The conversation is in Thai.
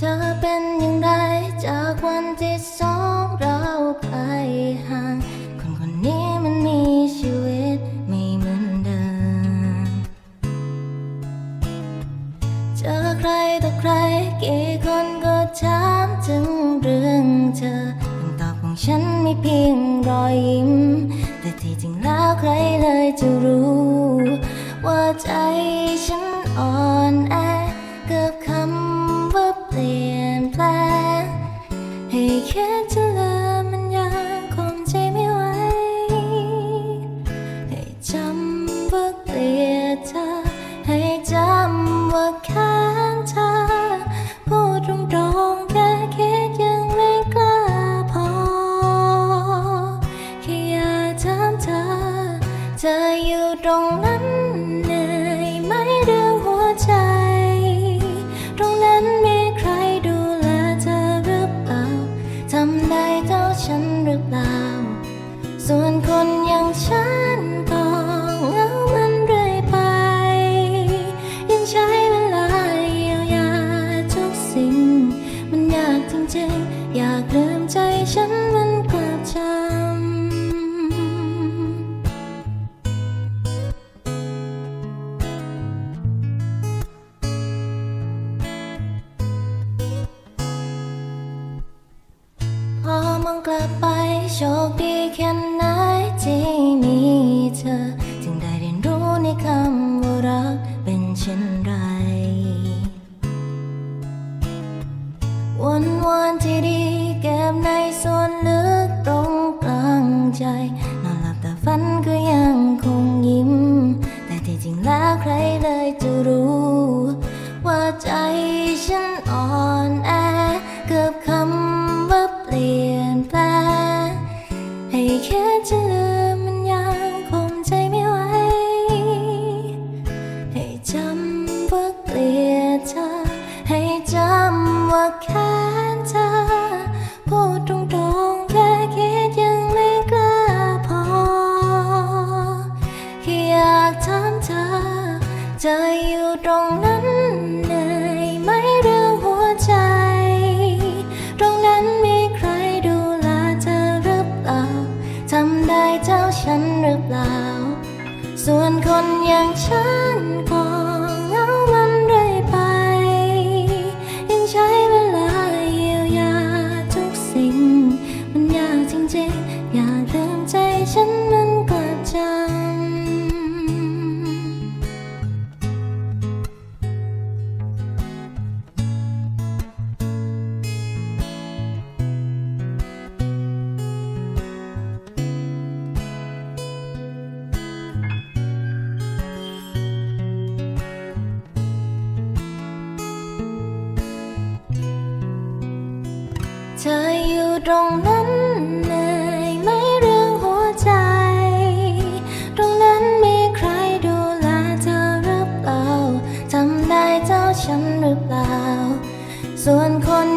เธอเป็นอย่างไรจากวันที่สองเราไปห่าง คนคนนี้มันมีชีวิตไม่เหมือนเดิม เจอใครต่อใครกี่คนก็ถามถึงเรื่องเธอคำตอบของฉันไมีเพียงรอยยิ้ม แต่ที่จริงแล้วใครเลยจะรู้ ว่าใจฉันอ่อน ว่าแค้นเธอพูดตรงๆแค่คิดยังไม่กล้าพอแค่อยากถามเธอเธออยู่ตรงนั้น อยากลืมใจฉันมันกลับจำพอมองกลับไปโชคดี ใจ นอนหลับแต่ฝันก็ยังคงยิ้ม แต่ที่จริงแล้วใครเลยจะรู้ ว่าใจฉันอ่อนแอเกือบคำว่าเปลี่ยนแปลงให้แค่จะลืมมันยังคงใจไม่ไหว ให้จำว่าเกลียดเธอ ให้จำว่าแค้นเธอพูดตรง อยู่ตรงนั้นเหนื่อยไหมเรื่องหัวใจ ตรงนั้นมีใครดูแลเธอหรือเปล่าทำได้เท่าฉันหรือเปล่า ส่วนคนอย่างฉัน ตรงนั้นเหนื่อยไหมเรื่องหัวใจ ตรงนั้นมีใครดูแลเธอหรือเปล่าทำได้เจ้าฉันหรือเปล่า ส่วนคน